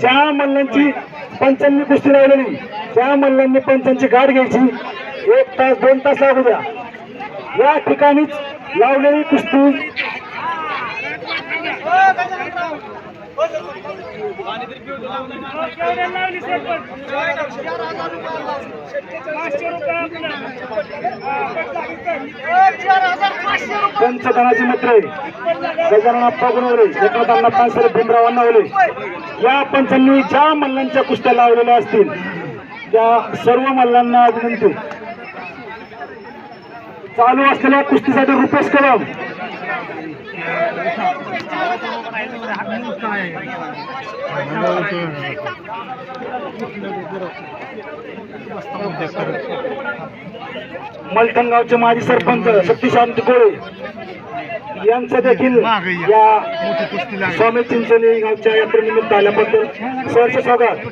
ज्या मल्लांची पंचांनी कुस्ती लावलेली त्या मल्लांनी पंचांची गाठ घ्यायची एक तास दोन तास लागू द्या. या ठिकाणीच लावलेली कुस्ती पंचधनाचे मित्र आहे. गजानन अप्पा गुणवले एकनाथांना पानसरे भीमराव अण्णावले या पंचांनी ज्या मल्लांच्या कुस्त्या लावलेल्या असतील त्या सर्व मल्लांना विनंती. चालू असलेल्या कुस्तीसाठी रुपेश कदम. मलठणगावचे माजी सरपंच शक्तिशांत गोळे यांचं देखील या. स्वामी चिंचोली गावच्या यात्रेनिमित्त आल्याबद्दल सहर्ष स्वागत.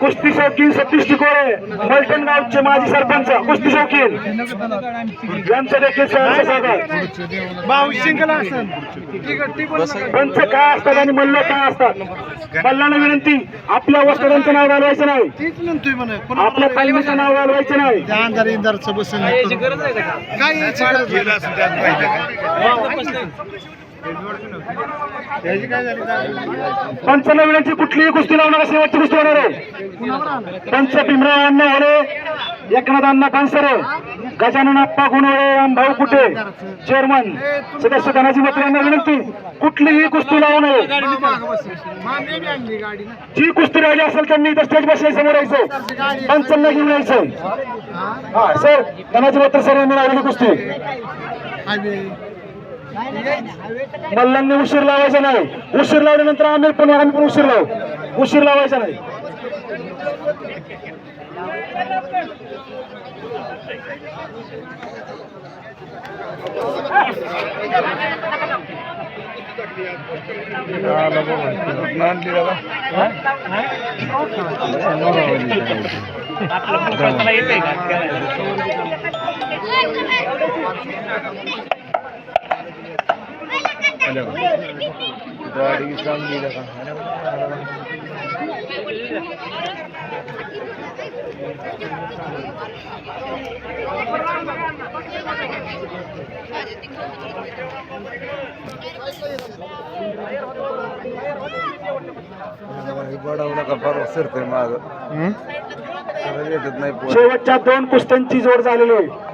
कुस्ती शौकीन सतीश टिकोळे मलठण गावचे माजी सरपंच कुस्ती शौकीन. यांचं देखील सहर्ष स्वागत. पंच काय असतात आणि मल्ल काय असतात? मल्लांना विनंती आपल्या वस्त्रांचं नाव घालवायचं नाही. आपल्या तालमीचं नाव घालवायचं नाही. काय यायची गरज कुठलीही कुस्ती लावणार शेवटची कुस्ती होणार आहे. पंच भीमराव अण्णा होले एकनाथ अण्णा पानसरे. गजानन आप्पा गुणवळे रामभाऊ कुटे चेअरमन. सदस्य धनाजी मित्रांना विनंती. कुठलीही कुस्ती लावू नये. जी कुस्ती राहिली असेल त्यांनी इथं स्टेज बसल्या समोर यायचं. पंचांना घेऊन यायचं. हा सर धनाजी मित्र सर यांनी लावलेली कुस्ती. मल्लांनी उशीर लावायचा नाही. उशीर लावल्यानंतर आम्ही पण आम्ही पण उशीर लावू. उशीर लावायचा नाही. बडावू नका सरतोय चांगली शेवटच्या दोन कुस्त्यांची जोड झालेली आहे.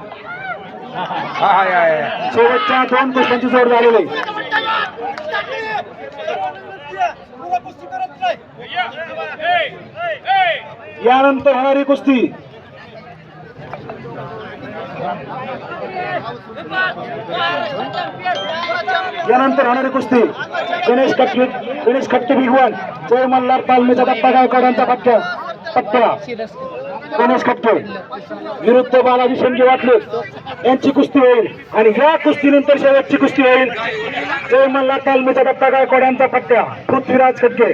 शेवटच्या दोन कुस्त्यांची जोड झालेली. यानंतर होणारी कुस्ती. यानंतर होणारी कुस्ती. गणेश खटके गणेश खटके भिगवण जय मल्हार तालमीचा दत्ता गायकवाडांचा पट्ट्या पट्ट्या गणेश खटके विरुद्ध बालाजी शेंगे वाटले यांची कुस्ती होईल. आणि या कुस्तीनंतर शेवटची कुस्ती होईल. जय मल्ला तालमीचा दत्ता गायकवाडांचा पट्ट्या पृथ्वीराज खटके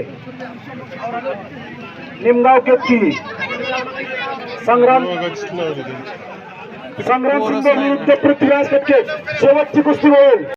निमगाव केतकी संग्राम संग्राम सिंग विरुद्ध पृथ्वीराज खटके शेवटची कुस्ती होईल.